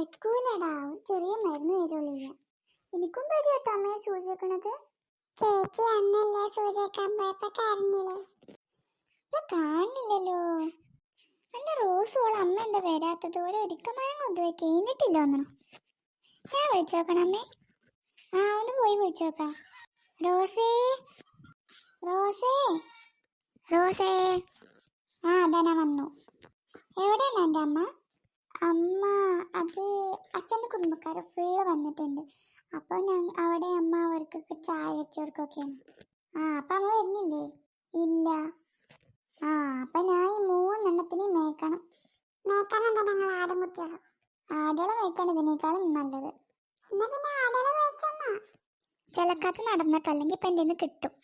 നടക്കൂലടാ ഒരു ചെറിയ മരുന്ന് തരുള്ളൂ ഞാൻ എനിക്കും പേടിയാട്ടോ അമ്മയെ സൂചിക്കണത് ചേച്ചി അന്നല്ലേ സൂചിക്കാൻ പോയപ്പോ കരഞ്ഞില്ലേ ഇപ്പൊ കാണില്ലല്ലോ. അല്ല റോസ് ഓൾ അമ്മ എന്താ വരാത്തത്? ഒരു ഒരുക്കമാനം ഒന്ന് കഴിഞ്ഞിട്ടില്ല ഒന്നും. ഞാൻ വിളിച്ചു നോക്കണം അമ്മേ. ആ ഒന്ന് പോയി വിളിച്ചു നോക്കാം. റോസേ. റോസേ. റോസേ. ആ അതാ വന്നു. എവിടെയാണ് എന്റെ അമ്മ അത് കുടുംബക്കാർ ഫുള്ള് വന്നിട്ടുണ്ട്. അപ്പോൾ ഞാൻ അവിടെ അമ്മ അവർക്കൊക്കെ ചായ വെച്ച് കൊടുക്കുകയൊക്കെയാണ് ആ അപ്പം അമ്മ വരുന്നില്ലേ? ഇല്ല. ആ അപ്പം ഞാൻ ഈ മൂന്നെണ്ണത്തിന് മേക്കണം മേക്കാൻ എന്താ ഞങ്ങൾ ആടും കുട്ടികളോ ആടുകളെ മേക്കാണ് ഇതിനേക്കാളും നല്ലത്. എന്നാ പിന്നെ ആടുകളെ മേച്ചമ്മ ചിലക്കാത്ത നടന്നിട്ടോ? അല്ലെങ്കിൽ ഇപ്പം എന്റെ കിട്ടും.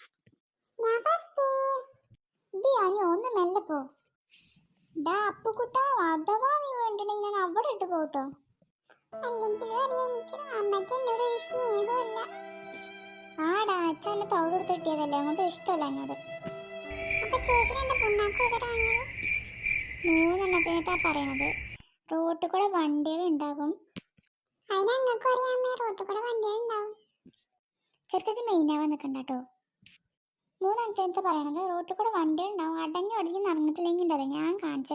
ഞാൻ ഫസ്റ്റ് ഒന്ന് മെല്ലെ പോ. ഡാ അപ്പുക്കുട്ടാ അഥവാ നീ വേണ്ടിട്ടുണ്ടെങ്കിൽ ഞാൻ അവിടെ ഇട്ട് പോട്ടോ അല്ലെങ്കിൽ എനിക്ക് അമ്മയ്ക്ക് എന്നോട് ഒരു ആടാ അച്ഛൻ എന്നെ അങ്ങോട്ട് ഇഷ്ടമല്ല എന്നോട്. അപ്പൊ ചേച്ചി എന്റെ പുണ്ണാക്ക് എതിരാണ് മൂന്നെണ്ണത്തിനേട്ടാ പറയണത്. റോട്ടിൽ കൂടെ വണ്ടികൾ ഉണ്ടാകും അതിനങ്ങൾക്കും അറിയാമേ റോട്ടിൽ കൂടെ വണ്ടികൾ ഉണ്ടാവും. ചെറുക്കച്ച് മെയിനാവാൻ നിൽക്കണ്ട കേട്ടോ. മൂന്നെണ്ണത്തിനത്തെ പറയണത്. റോട്ടിൽ കൂടെ വണ്ടികൾ ഉണ്ടാവും. അടങ്ങി ഒടങ്ങി നടന്നിട്ടില്ലെങ്കിൽ ഉണ്ടല്ലോ. ഞാൻ കാണിച്ചു